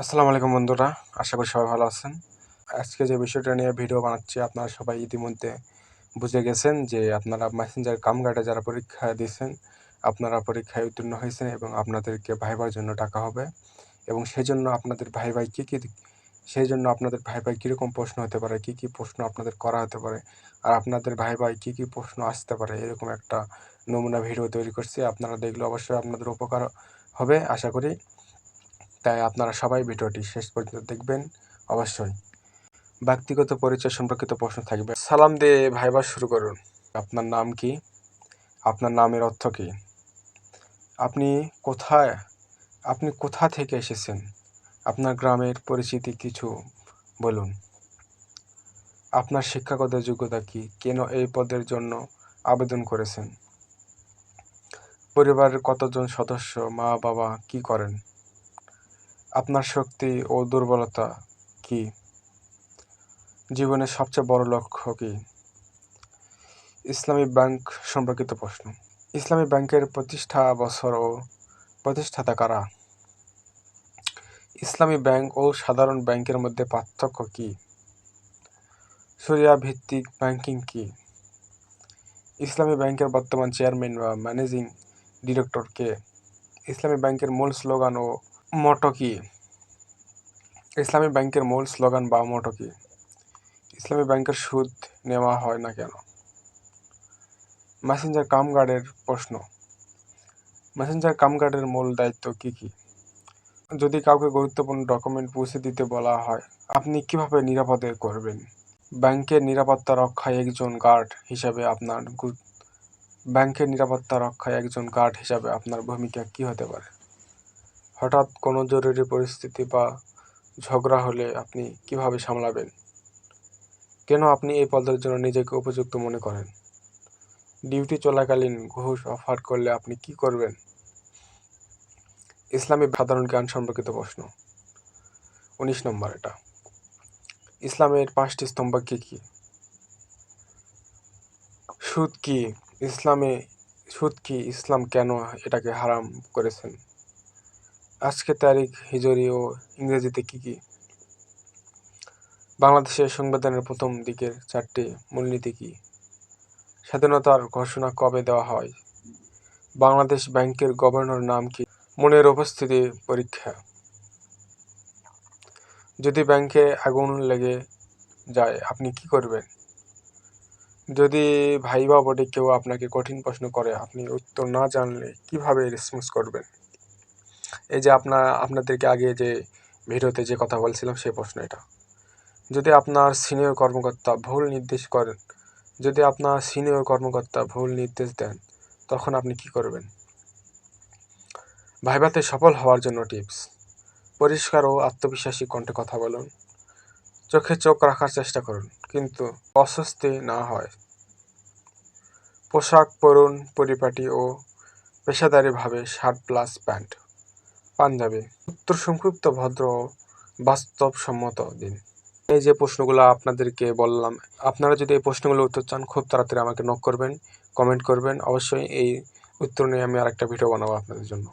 আসসালামু আলাইকুম বন্ধুরা, আশা করি সবাই ভালো আছেন। আজকে যে বিষয়টা নিয়ে ভিডিও বানাচ্ছি, আপনারা সবাই ইতিমধ্যে বুঝে গেছেন যে আপনারা মেসেঞ্জার কামগার্ডে যারা পরীক্ষা দিয়েছেন, আপনারা পরীক্ষায় উত্তীর্ণ হয়েছেন এবং আপনাদেরকে ভাইবার জন্য টাকা হবে। এবং সেই জন্য আপনাদের ভাই ভাই কী কী সেই জন্য আপনাদের ভাই ভাই কীরকম প্রশ্ন হতে পারে, কী কী প্রশ্ন আপনাদের করা হতে পারে, আর আপনাদের ভাই ভাই কী কী প্রশ্ন আসতে পারে, এরকম একটা নমুনা ভিডিও তৈরি করছি। আপনারা দেখলে অবশ্যই আপনাদের উপকার হবে, আশা করি। তাই আপনারা সবাই ভিডিওটি শেষ পর্যন্ত দেখবেন অবশ্যই। ব্যক্তিগত পরিচয় সম্পর্কিত প্রশ্ন থাকবে। সালাম দিয়ে ভাইবার শুরু করুন। আপনার নাম কি? আপনার নামের অর্থ কি? আপনি কোথায়? আপনি কোথা থেকে এসেছেন? আপনার গ্রামের পরিচিতি কিছু বলুন। আপনার শিক্ষাগত যোগ্যতা কি? কেন এই পদের জন্য আবেদন করেছেন? পরিবারের কতজন সদস্য? মা বাবা কি করেন? আপনার শক্তি ও দুর্বলতা কি? জীবনের সবচেয়ে বড় লক্ষ্য কি? ইসলামী ব্যাংক সম্পর্কিত প্রশ্ন। ইসলামী ব্যাংকের প্রতিষ্ঠা বছর ও প্রতিষ্ঠাতা কারা? ইসলামী ব্যাংক ও সাধারণ ব্যাংকের মধ্যে পার্থক্য কি? সরিয়া ভিত্তিক ব্যাংকিং কি? ইসলামী ব্যাংকের বর্তমান চেয়ারম্যান বা ম্যানেজিং ডিরেক্টর কে? ইসলামী ব্যাংকের মূল স্লোগান ও মোটো কি? ইসলামী ব্যাংকের মূল স্লোগান, বা মোটো কি? ইসলামী ব্যাংকের সুদ নেওয়া হয় না কেন? মেসেঞ্জার কামগার্ডের প্রশ্ন। মেসেঞ্জার কামগার্ডের মূল দায়িত্ব কি কি? যদি কাউকে গুরুত্বপূর্ণ ডকুমেন্ট পৌঁছে দিতে বলা হয়, আপনি কীভাবে নিরাপদে করবেন? ব্যাংকের নিরাপত্তা রক্ষায় একজন গার্ড হিসাবে আপনার ব্যাংকের নিরাপত্তা রক্ষায় একজন গার্ড হিসাবে আপনার ভূমিকা কি হতে পারে? হঠাৎ কোনো জরুরি পরিস্থিতি বা ঝগড়া হলে আপনি কীভাবে সামলাবেন? কেন আপনি এই পদের জন্য নিজেকে উপযুক্ত মনে করেন? ডিউটি চলাকালীন ঘুষ অফার করলে আপনি কি করবেন? ইসলামী সাধারণ জ্ঞান সম্পর্কিত প্রশ্ন। উনিশ নম্বর এটা। ইসলামের পাঁচটি স্তম্ভ কি কি? সুদ কি ইসলামে, সুদ কি ইসলাম কেন এটাকে হারাম করেছেন? আজকে তারিখ হিজরি ও ইংরেজিতে কি কি? বাংলাদেশের সংবিধানের প্রথম দিকের চারটি মূলনীতি কি? স্বাধীনতার ঘোষণা কবে দেওয়া হয়? বাংলাদেশ ব্যাংকের গভর্নর নাম কি? মনের উপস্থিতি পরীক্ষা। যদি ব্যাংকে আগুন লেগে যায়, আপনি কি করবেন? যদি ভাই বা বডি কেউ আপনাকে কঠিন প্রশ্ন করে, আপনি উত্তর না জানলে কীভাবে রেসপন্স করবেন? এই যে আপনার আপনাদেরকে আগে যে ভিডিওতে যে কথা বলছিলাম সেই প্রশ্ন এটা। যদি আপনার সিনিয়র কর্মকর্তা ভুল নির্দেশ করেন, যদি আপনার সিনিয়র কর্মকর্তা ভুল নির্দেশ দেন, তখন আপনি কি করবেন? ভাইভাতে সফল হওয়ার জন্য টিপস। পরিষ্কার ও আত্মবিশ্বাসী কণ্ঠে কথা বলুন। চোখে চোখ রাখার চেষ্টা করুন, কিন্তু অস্বস্তি না হয়। পোশাক পরুন, পরিপাটি ও পেশাদারিভাবে শার্ট প্লাস প্যান্ট। পাঞ্জাবি। উত্তর সংক্ষিপ্ত ভদ্র, বাস্তবসম্মত দিন। এই যে প্রশ্নগুলো আপনাদেরকে বললাম, আপনারা যদি এই প্রশ্নগুলো উত্তর চান, খুব তাড়াতাড়ি আমাকে নক করবেন কমেন্ট করবেন। অবশ্যই এই উত্তর নিয়ে আমি আরেকটা ভিডিও বানাবো আপনাদের জন্য।